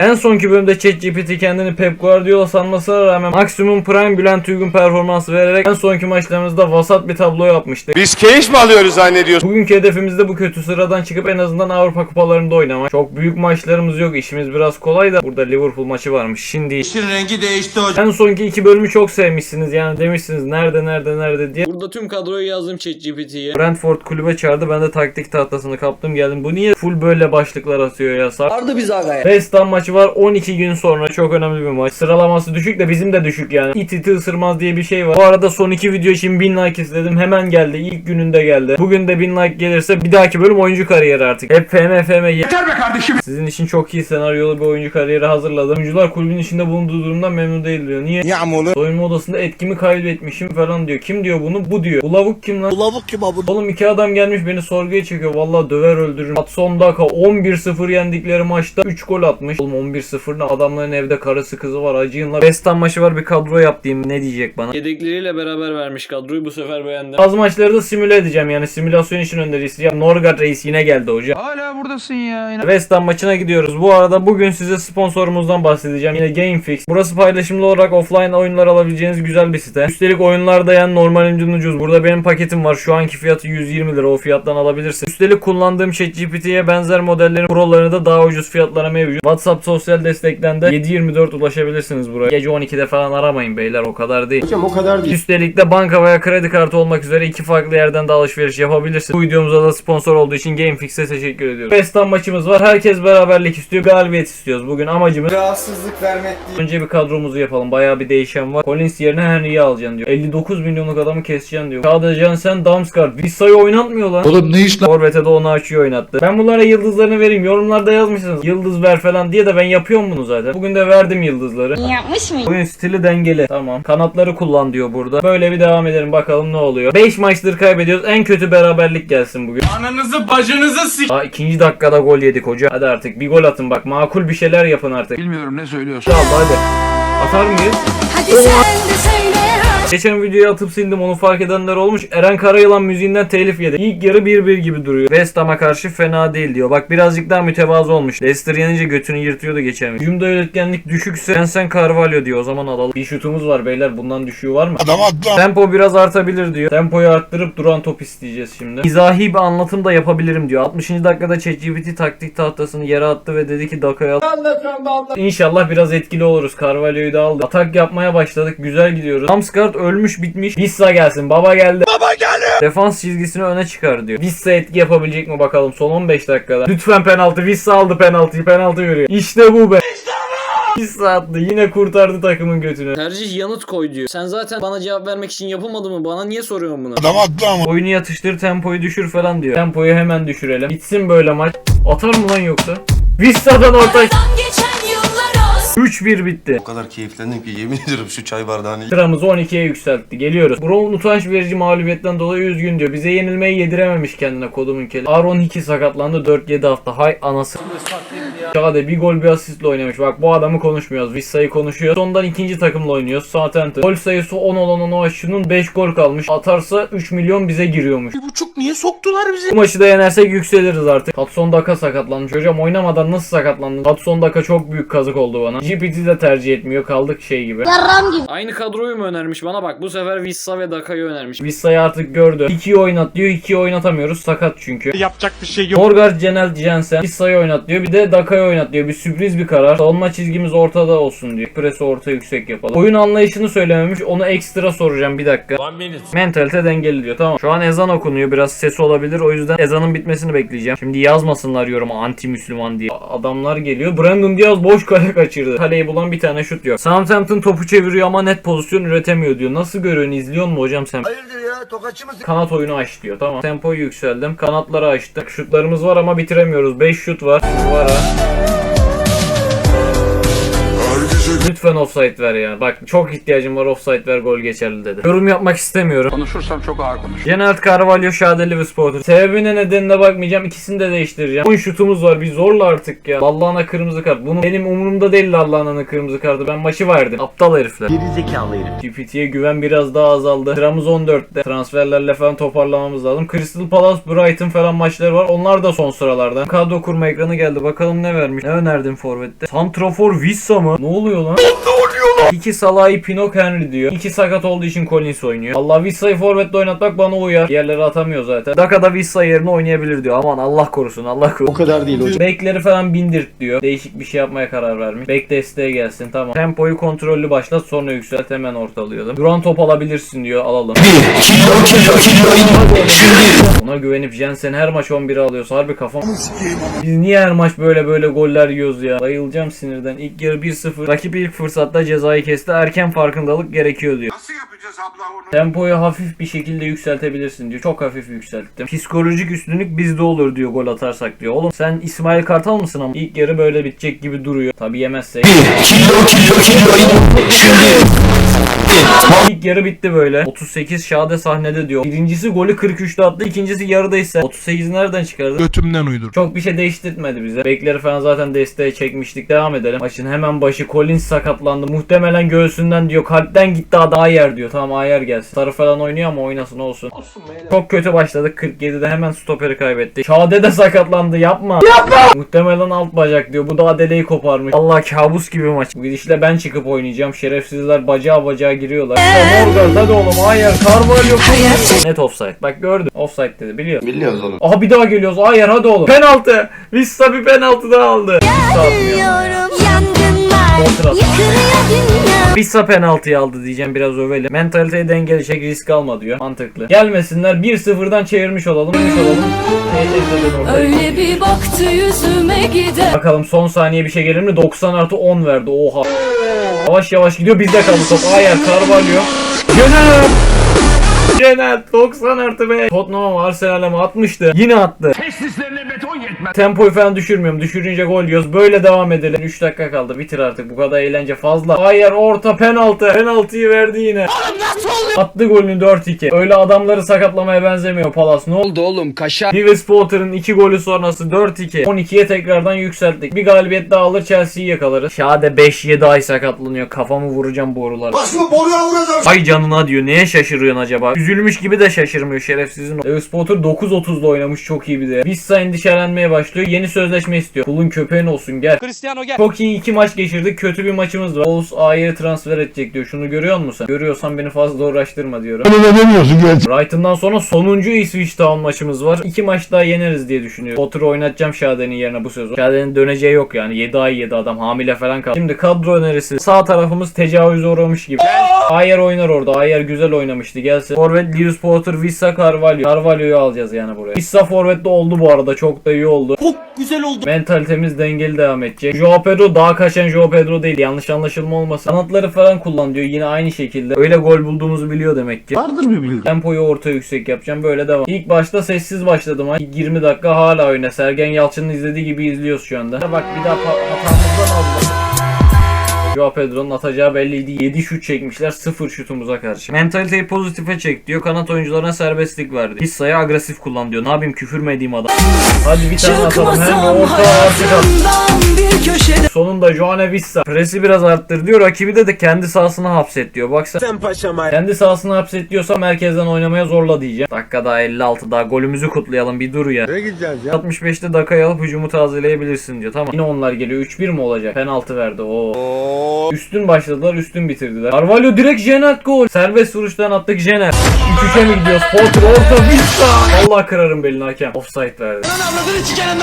En sonki bölümde ChatGPT kendini Pep Guardiola sanmasına rağmen maksimum prime Bülent Uygun performansı vererek en sonki maçlarımızda vasat bir tablo yapmıştı. Biz keyif mi alıyoruz zannediyorsun? Bugünkü hedefimiz de bu kötü sıradan çıkıp en azından Avrupa kupalarında oynamak. Çok büyük maçlarımız yok. İşimiz biraz kolay da burada Liverpool maçı varmış. Şimdi İşin rengi değişti hocam. en sonki iki bölümü çok sevmişsiniz. Yani demişsiniz nerede nerede nerede diye. Burada tüm kadroyu yazdım ChatGPT'ye. Brentford kulübe çağırdı. Ben de taktik tahtasını kaptım geldim. Bu niye full böyle başlıklar atıyor ya? Sar- Vardı biz agaya. West Ham maçı var 12 gün sonra çok önemli bir maç. Sıralaması düşük de bizim de düşük yani. İt iti ısırmaz diye bir şey var. Bu arada son iki video için 1000 like istedim. Hemen geldi. İlk gününde geldi. Bugün de 1000 like gelirse bir dahaki bölüm oyuncu kariyeri artık. Hep FM FM Yeter be kardeşim. Sizin için çok iyi senaryolu bir oyuncu kariyeri hazırladım. Oyuncular kulübün içinde bulunduğu durumdan memnun değil diyor. Niye? Yağmurlu. Soyunma odasında etkimi kaybetmişim falan diyor. Kim diyor bunu? Bu diyor. Bu lavuk kim lan? Lavuk kim abi? Oğlum iki adam gelmiş beni sorguya çekiyor. Vallahi döver öldürürüm. At son dakika 11-0 yendikleri maçta 3 gol atmış. Oğlum 11-0 ne adamların evde karısı kızı var acıyın la. West Ham maçı var bir kadro yap diyeyim ne diyecek bana. Yedekleriyle beraber vermiş kadroyu bu sefer beğendim. Bazı maçları da simüle edeceğim yani simülasyon için önerisi. Ya Norgard Reis yine geldi hocam. Hala buradasın ya. Yine. West Ham maçına gidiyoruz. Bu arada bugün size sponsorumuzdan bahsedeceğim. Yine GameFix. Burası paylaşımlı olarak offline oyunlar alabileceğiniz güzel bir site. Üstelik oyunlar da yani normalinden ucuz. Burada benim paketim var. Şu anki fiyatı 120 lira. O fiyattan alabilirsin. Üstelik kullandığım ChatGPT'ye benzer modellerin prolarını da daha ucuz fiyatlara mevcut. WhatsApp sosyal destekten de 7/24 ulaşabilirsiniz buraya. Gece 12'de falan aramayın beyler o kadar değil. Hocam o kadar değil. Üstelik de banka veya kredi kartı olmak üzere iki farklı yerden de alışveriş yapabilirsiniz. Bu videomuza da sponsor olduğu için GameFix'e teşekkür ediyoruz. West Ham maçımız var. Herkes beraberlik istiyor. Galibiyet istiyoruz. Bugün amacımız Rahatsızlık vermek değil. önce bir kadromuzu yapalım. Bayağı bir değişen var. Collins yerine Henry'i alacaksın diyor. 59 milyonluk adamı keseceksin diyor. Çağdaş Jansen, Damsgaard. Vissa'yı oynatmıyor lan. Oğlum ne iş lan? Forvet'e de onu açıyor oynattı. Ben bunlara yıldızlarını vereyim. Yorumlarda yazmışsınız. Yıldız ver falan diye de ben yapıyorum bunu zaten. Bugün de verdim yıldızları. Yapmış mıyım? Oyun stili dengeli. Tamam. Kanatları kullan diyor burada. Böyle bir devam edelim bakalım ne oluyor. 5 maçtır kaybediyoruz. En kötü beraberlik gelsin bugün. Ananızı bacınızı sik. Aa ikinci dakikada gol yedik hoca. Hadi artık bir gol atın bak. Makul bir şeyler yapın artık. Bilmiyorum ne söylüyorsun. Al hadi. Atar mıyız? Hadi sen de söyle. Geçen videoyu atıp sildim onu fark edenler olmuş. Eren Karayılan müziğinden telif yedi. İlk yarı 1-1 gibi duruyor. West Ham'a karşı fena değil diyor. Bak birazcık daha mütevazı olmuş. Leicester yenince götünü yırtıyordu geçen video. Hücumda üretkenlik düşükse Jensen Carvalho diyor. O zaman alalım. Bir şutumuz var beyler. Bundan düşüğü var mı? Adam atla. Tempo biraz artabilir diyor. Tempoyu arttırıp duran top isteyeceğiz şimdi. İzahi bir anlatım da yapabilirim diyor. 60. dakikada ChatGPT taktik tahtasını yere attı ve dedi ki dakikaya al. İnşallah biraz etkili oluruz. Carvalho'yu da aldık. Atak yapmaya başladık. Güzel gidiyoruz. Damsgaard ölmüş bitmiş. Vissa gelsin. Baba geldi. Baba geldi. Defans çizgisini öne çıkar diyor. Vissa etki yapabilecek mi bakalım son 15 dakikada. Lütfen penaltı. Vissa aldı penaltıyı. Penaltı veriyor. İşte bu be. Vissa attı. Yine kurtardı takımın götünü. Tercih yanıt koy diyor. Sen zaten bana cevap vermek için yapılmadı mı? Bana niye soruyorsun bunu? Adam atla ama. Oyunu yatıştır tempoyu düşür falan diyor. Tempoyu hemen düşürelim. Bitsin böyle maç. Atar mı lan yoksa? Vissa'dan orta 3-1 bitti. O kadar keyiflendim ki yemin ediyorum şu çay bardağını Sıramızı 12'ye yükseltti. Geliyoruz. Brown utanç verici mağlubiyetten dolayı üzgün diyor. Bize yenilmeyi yedirememiş kendine kodumun keli. Aaron Hickey sakatlandı 4-7 hafta. Hay anası. Şahane bir gol bir asistle oynamış. Bak bu adamı konuşmuyoruz. Vissa'yı konuşuyor. Sondan ikinci takımla oynuyoruz. Southampton. Gol sayısı 10 olan o şunun 5 gol kalmış. Atarsa 3 milyon bize giriyormuş. Bir buçuk niye soktular bizi? Bu maçı da yenersek yükseliriz artık. Hudson Daka sakatlanmış. Hocam oynamadan nasıl sakatlandın? Hudson Daka çok büyük kazık oldu bana. GPT de tercih etmiyor. Kaldık şey gibi. Yarram gibi. Aynı kadroyu mu önermiş bana bak bu sefer Vissa ve Daka'yı önermiş. Vissa'yı artık gördü. 2'yi oynat diyor 2'yi oynatamıyoruz sakat çünkü. Yapacak bir şey yok. Morgard Cenel Jensen Vissa'yı oynat diyor bir de Daka'yı oynat diyor. Bir sürpriz bir karar. Savunma çizgimiz ortada olsun diyor. Presi orta yüksek yapalım. Oyun anlayışını söylememiş onu ekstra soracağım bir dakika. Mentalite dengeli diyor tamam. Şu an ezan okunuyor biraz ses olabilir o yüzden ezanın bitmesini bekleyeceğim. Şimdi yazmasınlar yorum anti Müslüman diye. Adamlar geliyor. Brandon Diaz boş kale kaçırdı. Kaleyi bulan bir tane şut yok. Southampton topu çeviriyor ama net pozisyon üretemiyor diyor. Nasıl görüyorsun izliyor mu hocam sen? Hayırdır ya tokatçı mısın? Kanat oyunu aç diyor. Tamam. Tempoyu yükseldim. Kanatları açtık. Şutlarımız var ama bitiremiyoruz. 5 şut var. Var ha. Lütfen offside ver ya. Bak çok ihtiyacım var offside ver gol geçerli dedi. Yorum yapmak istemiyorum. Konuşursam çok ağır konuş. Genelt Carvalho Şadeli ve Sporter. Sebebine nedenine bakmayacağım. İkisini de değiştireceğim. 10 şutumuz var. Bir zorla artık ya. Allah'ına kırmızı kart. Bunun benim umurumda değil Allah'ına kırmızı kartı. Ben maçı verdim. Aptal herifler. Geri herif. GPT'ye güven biraz daha azaldı. Sıramız 14'te. Transferlerle falan toparlamamız lazım. Crystal Palace, Brighton falan maçları var. Onlar da son sıralarda. Kadro kurma ekranı geldi. Bakalım ne vermiş. Ne önerdin Forvet'te? Santrafor Vissa mı? Ne oluyor lan? Ne oluyor lan? İki Salah'ı Pinok Henry diyor. İki sakat olduğu için Collins oynuyor. Allah Vissa'yı Forvet'te oynatmak bana uyar. Yerleri atamıyor zaten. Dakikada Vissa yerine oynayabilir diyor. Aman Allah korusun Allah korusun. O kadar değil hocam. Bekleri falan bindirt diyor. Değişik bir şey yapmaya karar vermiş. Bek desteğe gelsin tamam. Tempoyu kontrollü başlat sonra yükselt hemen ortalayalım. Duran top alabilirsin diyor alalım. Ona güvenip Jensen her maç 11'e alıyorsa harbi kafam. Biz niye her maç böyle böyle goller yiyoruz ya? Bayılacağım sinirden. İlk yarı 1-0. Rakip ilk fırsatta cezayı kesti. Erken farkındalık gerekiyor diyor. Nasıl yapacağız abla onu? Tempoyu hafif bir şekilde yükseltebilirsin diyor. Çok hafif yükselttim. Psikolojik üstünlük bizde olur diyor gol atarsak diyor. Oğlum sen İsmail Kartal mısın ama? İlk yarı böyle bitecek gibi duruyor. Tabi yemezsek. İlk yarı bitti böyle. 38 Şade sahnede diyor. Birincisi golü 43'te attı. ikincisi yarıda ise 38 nereden çıkardı? Götümden uydur. Çok bir şey değiştirmedi bize. Bekleri falan zaten desteğe çekmiştik. Devam edelim. Maçın hemen başı Collins sakatlandı. Muhtemelen göğsünden diyor. Kalpten gitti adı Ayer diyor. Tamam Ayer gelsin. Sarı falan oynuyor ama oynasın olsun. Çok kötü başladık. 47'de hemen stoperi kaybetti. Şade de sakatlandı. Yapma. Yapma. Muhtemelen alt bacak diyor. Bu da Adele'yi koparmış. Allah kabus gibi maç. Bu gidişle ben çıkıp oynayacağım. Şerefsizler bacağı bacağı giriyorlar. Ya Morgan hadi oğlum Ayer. Carvalho. Net offside. Bak gördüm. Offside dedi biliyor. Biliyoruz oğlum. Aha bir daha geliyoruz. Ayer hadi oğlum. Penaltı. Vista bir penaltı daha aldı. Vista atmıyor. Kontra. Vista penaltıyı aldı diyeceğim biraz övelim. Mentaliteyi dengeleyecek risk alma diyor. Mantıklı. Gelmesinler 1-0'dan çevirmiş olalım. Çevirmiş olalım. Eğlenceli ortaya. Öyle bir baktı yüzüme gider Bakalım son saniye bir şey gelir mi? 90 artı 10 verdi. Oha. Yavaş yavaş gidiyor. Bizde kaldı top. Ayer Carvalho. Genel. Genel 90 artı 5. Tottenham Arsenal'e mi atmıştı? Yine attı. Testislerine beton yetmez. Tempoyu falan düşürmüyorum. Düşürünce gol yiyoruz. Böyle devam edelim. 3 dakika kaldı. Bitir artık. Bu kadar eğlence fazla. Ayer orta penaltı. Penaltıyı verdi yine. Attı golünü 4-2. Öyle adamları sakatlamaya benzemiyor Palas. Ne oldu? Oğlum kaşar. Lives Potter'ın 2 golü sonrası 4-2. 12'ye tekrardan yükselttik. Bir galibiyet daha alır Chelsea'yi yakalarız. Şade 5-7 ay sakatlanıyor. Kafamı vuracağım borulara. Başımı boruya vuracağım. Ay canına diyor. Neye şaşırıyorsun acaba? Üzülmüş gibi de şaşırmıyor şerefsizin. Lewis Potter 9.30'da oynamış çok iyi bir de. Vissa endişelenmeye başlıyor. Yeni sözleşme istiyor. Kulun köpeğin olsun gel. Cristiano gel. Çok iyi iki maç geçirdik. Kötü bir maçımız var. Wolves A'ya transfer edecek diyor. Şunu görüyor musun sen? Görüyorsan beni fazla uğraştırma diyorum. Brighton'dan sonra sonuncu Ipswich Town maçımız var. İki maç daha yeneriz diye düşünüyorum. Potter'ı oynatacağım Şade'nin yerine bu sezon. Şade'nin döneceği yok yani. 7 ay 7 adam hamile falan kaldı. Şimdi kadro önerisi. Sağ tarafımız tecavüze uğramış gibi. Ayer oynar orada. Ayer güzel oynamıştı. Gelsin. Forvet Lewis Potter, Vissa Carvalho. Carvalho'yu alacağız yani buraya. Vissa Forvet'te oldu bu arada. Çok da iyi oldu. Çok güzel oldu. Mentalitemiz dengeli devam edecek. Joao Pedro daha kaçan Joao Pedro değil. Yanlış anlaşılma olmasın. Kanatları falan kullan diyor. Yine aynı şekilde. Öyle gol bulduğumuzu biliyor demek ki. Vardır bir bilgi. Tempoyu orta yüksek yapacağım. Böyle devam. İlk başta sessiz başladım. ha. İlk 20 dakika hala oyna. Sergen Yalçın'ın izlediği gibi izliyoruz şu anda. Bak bir daha hatamızdan aldılar. Joao Pedro'nun atacağı belliydi. 7 şut çekmişler. 0 şutumuza karşı. Mentaliteyi pozitife çek diyor. Kanat oyuncularına serbestlik verdi. Hissayı agresif kullan diyor. Ne yapayım küfür mü edeyim adam? Hadi bir tane atalım. Hem orta artık at. Sonunda Joane Vissa presi biraz arttır diyor. Rakibi de de kendi sahasına hapset diyor. Bak sen Sen paşama. kendi sahasına hapset diyorsa merkezden oynamaya zorla diyeceğim. Dakika daha 56 daha golümüzü kutlayalım bir dur ya. Nereye gideceğiz ya? 65'te dakikayı alıp hücumu tazeleyebilirsin diyor. Tamam. Yine onlar geliyor. 3-1 mi olacak? Penaltı verdi. Oo. Üstün başladılar, üstün bitirdiler. Carvalho direkt Jenert gol. Serbest vuruştan attık Jenert. 3-3'e mi gidiyoruz? Potter orta Vissa. Allah kırarım belini hakem. Offside verdi.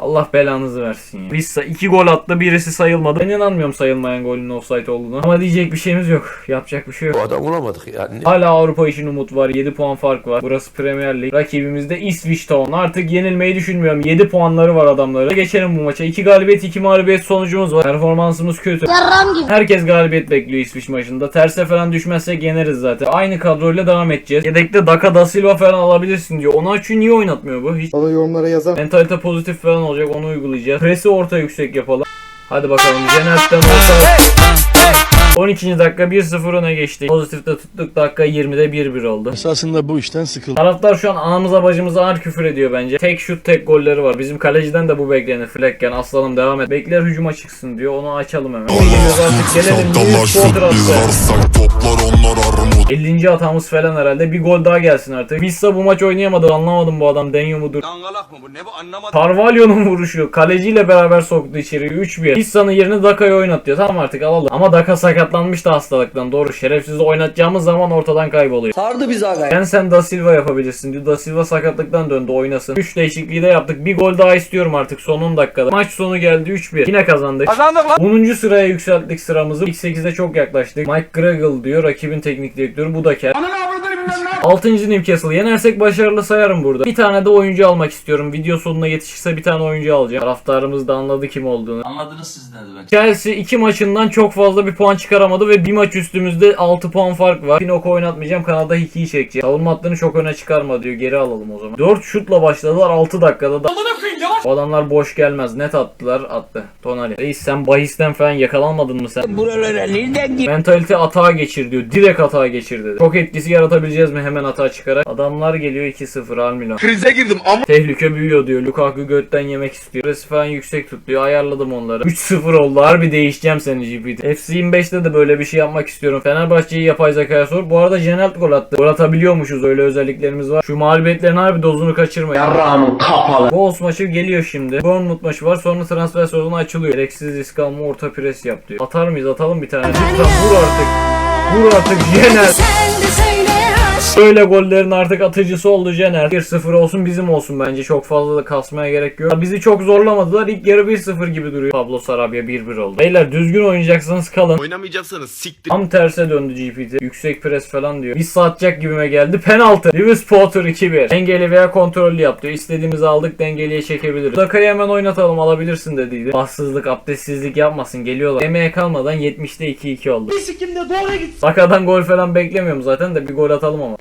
Allah belanızı versin ya. Vissa 2 gol attı, birisi sayılmadı. Ben inanmıyorum sayılmayan golün offside olduğunu. Ama diyecek bir şeyimiz yok. Yapacak bir şey yok. Bu adam bulamadık yani. Hala Avrupa için umut var. 7 puan fark var. Burası Premier Lig. Rakibimiz de Ipswich Town. Artık yenilmeyi düşünmüyorum. 7 puanları var adamların. Geçelim bu maça. 2 galibiyet 2 mağlubiyet sonucumuz var. Performansımız kötü. Herkes galibiyet bekliyor Ipswich maçında. Terse falan düşmezsek yeneriz zaten. Aynı kadroyla devam edeceğiz. Yedekte Daka da Silva falan alabilirsin diyor. Ona çünkü niye oynatmıyor bu? Hiç Bana yorumlara yazar. mentalite pozitif falan olacak. Onu uygulayacağız. Presi orta yüksek yapalım. Hadi bakalım. Jenert'ten orta. 12. dakika 1-0 öne geçtik. Pozitifte tuttuk. Dakika 20'de 1-1 oldu. Esasında bu işten sıkıldım. Taraftar şu an anamıza bacımıza ağır küfür ediyor bence. Tek şut tek golleri var. Bizim kaleciden de bu beklenir. Flekken aslanım devam et. Bekler hücuma çıksın diyor. Onu açalım hemen. Geliyoruz artık gelelim. diye Sporter attı. 50. hatamız falan herhalde. Bir gol daha gelsin artık. Bissa bu maç oynayamadı. Anlamadım bu adam. Denyo mudur? Dangalak mı bu? Ne bu anlamadım. Carvalho'nun vuruşu. Kaleciyle beraber soktu içeri. 3-1. Bissa'nın yerini Daka'ya oynatıyor. Tamam artık alalım. Ama Daka sakatlanmıştı hastalıktan. Doğru. Şerefsiz oynatacağımız zaman ortadan kayboluyor. Sardı bizi aga. Ben sen Da Silva yapabilirsin diyor. Da Silva sakatlıktan döndü oynasın. 3 değişikliği de yaptık. Bir gol daha istiyorum artık son 10 dakikada. Maç sonu geldi 3-1. Yine kazandık. Kazandık lan. 10. sıraya yükselttik sıramızı. İlk 8'e çok yaklaştık. Mike Gragel diyor. Rakibin teknik direktörü. Bu da ker. Ananı avradını bilmem ne. 6. Newcastle. Yenersek başarılı sayarım burada. Bir tane de oyuncu almak istiyorum. Video sonuna yetişirse bir tane oyuncu alacağım. Taraftarımız da anladı kim olduğunu. Anladınız siz ne demek. Chelsea 2 maçından çok fazla bir puan çıkaramadı ve bir maç üstümüzde 6 puan fark var. Pinok'u oynatmayacağım. Kanada 2'yi çekeceğim. Savunma hattını çok öne çıkarma diyor. Geri alalım o zaman. 4 şutla başladılar 6 dakikada da. O adamlar boş gelmez. Net attılar. Attı. Tonali. Reis sen bahisten falan yakalanmadın mı sen? Buralara nereden? Mentalite atağa geçir diyor. Direkt atağa geçir dedi. Çok etkisi yaratabileceğiz mi hemen atağa çıkarak? Adamlar geliyor 2-0 Almila. Krize girdim ama. Tehlike büyüyor diyor. Lukaku götten yemek istiyor. Resi falan yüksek tut diyor. Ayarladım onları. 3-0 oldu. Harbi değişeceğim seni GPT. FC 25'te de böyle bir şey yapmak istiyorum. Fenerbahçe'yi yapay zekaya sor. Bu arada Jenelt gol attı. Gol atabiliyormuşuz. Öyle özelliklerimiz var. Şu mağlubiyetlerin harbi dozunu kaçırmayın. Yarrağımın kapalı. Wolves maçı geliyor şimdi. Bournemouth maçı var. Sonra transfer sezonu açılıyor. Gereksiz risk alma orta pres yap diyor. Atar mıyız? Atalım bir tane. Lütfen vur artık. Vur artık Jenelt. Böyle gollerin artık atıcısı oldu Jener. 1-0 olsun bizim olsun bence. Çok fazla da kasmaya gerek yok. Bizi çok zorlamadılar. İlk yarı 1-0 gibi duruyor. Pablo Sarabia 1-1 oldu. Beyler düzgün oynayacaksanız kalın. Oynamayacaksanız siktir. Tam terse döndü GPT. Yüksek pres falan diyor. Biz satacak gibime geldi. Penaltı. Lewis Potter 2-1. Dengeli veya kontrollü yap diyor. İstediğimizi aldık dengeliye çekebiliriz. Dakikayı hemen oynatalım alabilirsin dediydi. Bassızlık, abdestsizlik yapmasın. Geliyorlar. Yemeğe kalmadan 70'te 2-2 oldu. Sikimde doğru git. Dakikadan gol falan beklemiyorum zaten de bir gol atalım ama.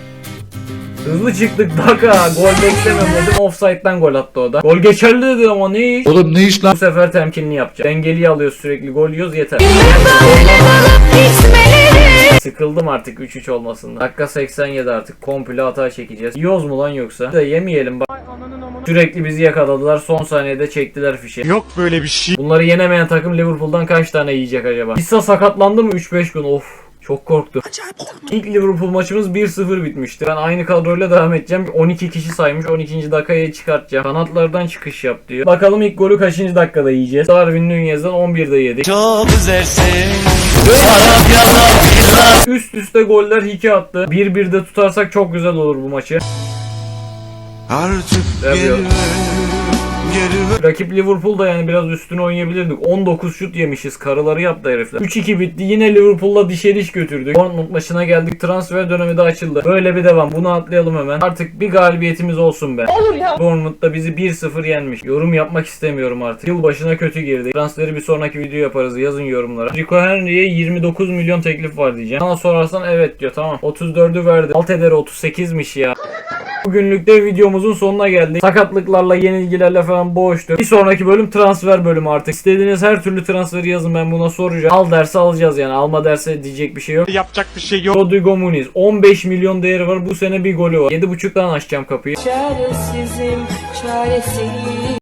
Hızlı çıktık Daka. Gol dedim. Offside'den gol attı o da. Gol geçerli dedi ama ne iş? Oğlum ne iş lan? Bu sefer temkinli yapacağım. Dengeli alıyoruz sürekli. Gol yiyoruz yeter. Sıkıldım artık 3-3 olmasından. Dakika 87 artık. Komple hata çekeceğiz. Yiyoruz mu lan yoksa? Da yemeyelim bak. Sürekli bizi yakaladılar. Son saniyede çektiler fişi. Yok böyle bir şey. Bunları yenemeyen takım Liverpool'dan kaç tane yiyecek acaba? Issa sakatlandı mı 3-5 gün? Of. Çok korktum. İlk Liverpool maçımız 1-0 bitmişti. Ben aynı kadroyla devam edeceğim. 12 kişi saymış. 12. dakikaya çıkartacağım. Kanatlardan çıkış yap diyor. Bakalım ilk golü kaçıncı dakikada yiyeceğiz. Darwin Nunez'den 11'de yedik. Üst üste goller hike attı. 1-1'de tutarsak çok güzel olur bu maçı. Artık Yapıyor. Geri ver. Rakip Liverpool da yani biraz üstüne oynayabilirdik. 19 şut yemişiz. Karıları yaptı herifler. 3-2 bitti. Yine Liverpool'la dişe diş götürdük. Bournemouth maçına geldik. Transfer dönemi de açıldı. Böyle bir devam. Bunu atlayalım hemen. Artık bir galibiyetimiz olsun be. Olur ya. Bournemouth da bizi 1-0 yenmiş. Yorum yapmak istemiyorum artık. Yıl başına kötü girdi. Transferi bir sonraki video yaparız. Yazın yorumlara. Rico Henry'e 29 milyon teklif var diyeceğim. Sana sorarsan evet diyor. Tamam. 34'ü verdi. Alt ederi 38'miş ya. Bugünlük de videomuzun sonuna geldik. Sakatlıklarla, yenilgilerle falan boğuştuk. Bir sonraki bölüm transfer bölümü artık. İstediğiniz her türlü transferi yazın ben buna soracağım. Al derse alacağız yani. Alma derse diyecek bir şey yok. Yapacak bir şey yok. Rodrigo Muniz 15 milyon değeri var. Bu sene bir golü var. 7.5'tan açacağım kapıyı. Çaresizim çaresiz